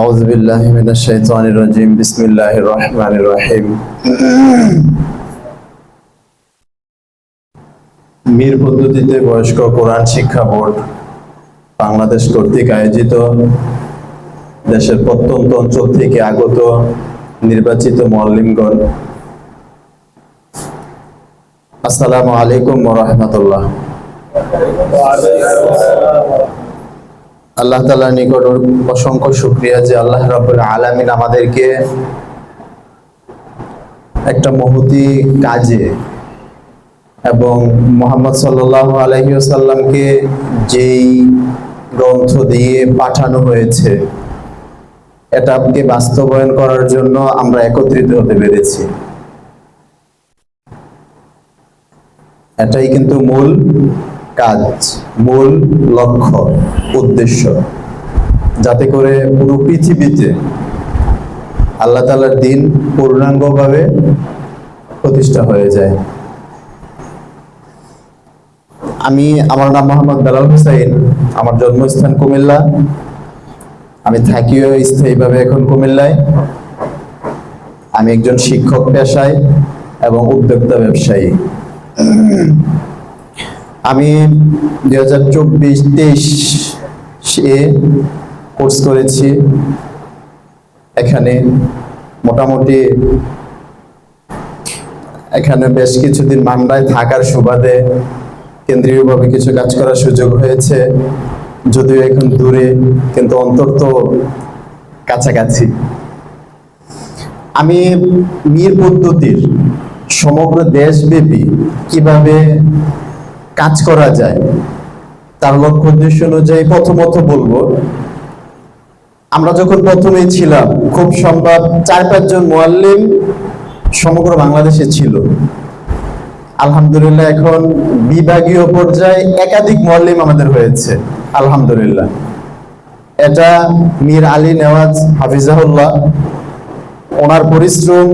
أعوذ بالله من الشيطان الرجيم بسم الله الرحمن الرحيم মীর পদ্ধতিতে বয়স্ক কোরআন শিক্ষা বোর্ড বাংলাদেশ কর্তৃক আয়োজিত দেশের প্রত্যন্ত অঞ্চল থেকে আগত নির্বাচিত মল্লিমগণ আসসালামু আলাইকুম রহমতুল্লাহ আল্লাহ তালার নিকট অসংখ্য শুক্রিয়া যে আল্লাহ রাবুল আলামিন আমাদেরকে একটা মহতি কাজে এবং মোহাম্মদ সাল্লাহ আলহিউসাল্লামকে যেই গ্রন্থ দিয়ে পাঠানো হয়েছে এটাকে বাস্তবায়ন করার জন্য আমরা একত্রিত হতে পেরেছি। এটাই কিন্তু মূল কাজ, মূল লক্ষ্য, উদ্দেশ্য। যাতে করে পুরো পৃথিবীতে আল্লাহ তালার দিন পূর্ণাঙ্গভাবে প্রতিষ্ঠা হয়ে যায়। আমি, আমার নাম মোহাম্মদ বেলাল হুসাইন আমার জন্মস্থান কুমিল্লা। আমি থাকিও স্থায়ীভাবে এখন কুমিল্লায়। আমি একজন শিক্ষক পেশায় এবং উদ্যোক্তা ব্যবসায়ী। আমি দুই হাজার চব্বিশ, তেইশ এ কোর্স করেছি। এখানে মোটামুটি এখানে বেশ কিছুদিন মান্ডায় থাকার সুবাদে কেন্দ্রীয়ভাবে কিছু কাজ করার সুযোগ হয়েছে। যদিও এখন দূরে, কিন্তু অন্তত কাছাকাছি। আমি মীর পদ্ধতির সমগ্র দেশব্যাপী কীভাবে কাজ করা যায়। তার লক্ষ্য উদ্দেশ্য অনুযায়ী প্রথমত বলব, আমরা যখন প্রথমেই ছিলাম, খুব সম্ভব চার পাঁচজন মোয়াল্লিম সমগ্র বাংলাদেশে ছিল। আলহামদুলিল্লাহ, এখন বিভাগীয় পর্যায়ে একাধিক মোয়াল্লিম আমাদের হয়েছে, আলহামদুলিল্লাহ। এটা মীর আলী নেওয়াজ হাফিজাহুল্লাহ, ওনার পরিশ্রম,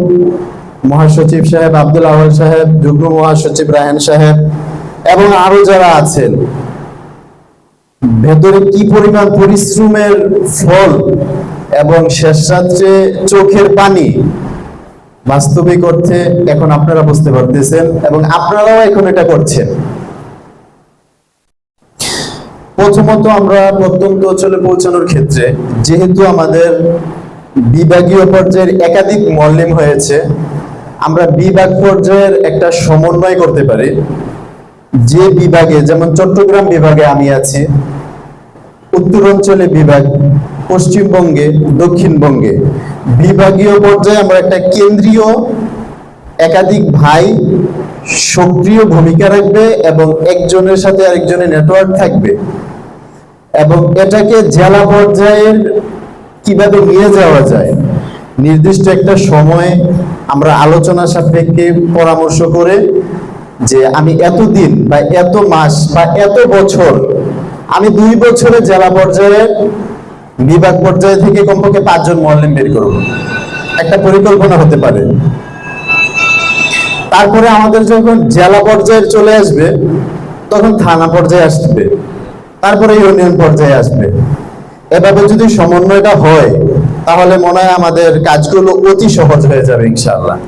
মহাসচিব সাহেব আব্দুল আওয়াল সাহেব, যুগ্ম মহাসচিব রায়হান সাহেব এবং আরও যারা আছেন, ভেতরে কি পরিমাণ পরিশ্রমের ফল এবং শেষ রাত্রে চোখের পানি? বাস্তবিক অর্থে এখন আপনারা বুঝতে পারতেছেন এবং আপনারাও এখন এটা করছেন। প্রথমত আমরা প্রত্যন্ত অঞ্চলে পৌঁছানোর ক্ষেত্রে, যেহেতু আমাদের বিভাগীয় পর্যায়ের একাধিক মল্লিম হয়েছে, আমরা বিভাগ পর্যায়ের একটা সমন্বয় করতে পারি। যে বিভাগে, যেমন চট্টগ্রাম বিভাগে আমি আছি উত্তরাঞ্চলে বিভাগ, পশ্চিমবঙ্গে, দক্ষিণবঙ্গে। বিভাগীয় পর্যায়ে আমরা একটা কেন্দ্রীয়, একাধিক ভাই সক্রিয় ভূমিকা রাখবে এবং একজনের সাথে আরেকজনের নেটওয়ার্ক থাকবে। এবং এটাকে জেলা পর্যায়ের কীভাবে নিয়ে যাওয়া যায়, নির্দিষ্ট একটা সময়ে আমরা আলোচনা সাপেক্ষে পরামর্শ করে যে আমি এতদিন বা এত মাস বা এত বছর আমি দুই বছরে জেলা পর্যায়ে, বিভাগ পর্যায়ে থেকে কমপক্ষে পাঁচজন মহল্লিম বের করব। একটা পরিকল্পনা হতে পারে। তারপরে আমাদের যখন জেলা পর্যায়ে চলে আসবে, তখন থানা পর্যায়ে আসবে, তারপরে ইউনিয়ন পর্যায়ে আসবে। এভাবে যদি সমন্বয়টা হয়, তাহলে মনে হয় আমাদের কাজগুলো অতি সহজ হয়ে যাবে, ইনশাআল্লাহ।